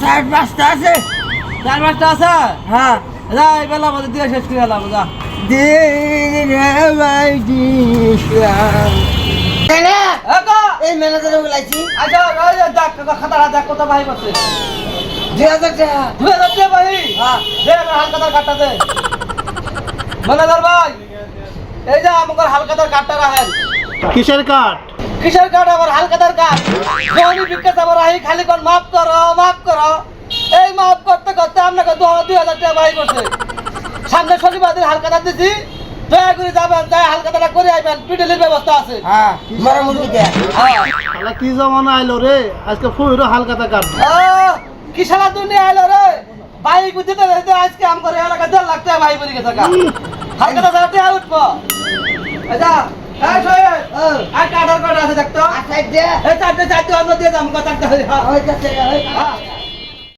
চার পাঁচটা আছে চার পাঁচটা আছে হ্যাঁ। এই বেলা আমাদের দিয়ে শেষ করে এলাম যা এই ম্যানেজারে বলাইছি আচ্ছা দেখ খাতাটা দেখ কত ভাই করছে দুই হাজার টাকা দুই হাজার টাকা ভাই হ্যাঁ দে হালকাতার দে ম্যানেজার ভাই এই যে আমার হালকাতার কাঠটা রাখেন। কিসের কাঠ? কিসের কাঠ আমার হালকাতার কাঠ। জমি বিকাশ আমার আহি খালি কোন মাফ করো মাফ করো। এই মাফ করতে করতে আপনাকে দু দুই হাজার টাকা ভাই করছে। সামনে শনিবার দিন হালকাতা দিছি। দয়া করে যাবেন যাই হালকাতাটা করে আইবেন পিটেলের ব্যবস্থা আছে। হ্যাঁ হ্যাঁ। কি জমানা আইলো রে? আজকে ফুইরো হালকাতা কাঠ। কি সারা দুনিয়া এলো রে? বাইক দিতে আজকে আম করে এলাকা দেড় লাখ টাকা ভাই বলি গেছে হালকা তো টাকা উঠবো। আচ্ছা আর কাটার কটা আছে দেখতো? চারটে চারটে অন্য দিয়ে দাম চারটে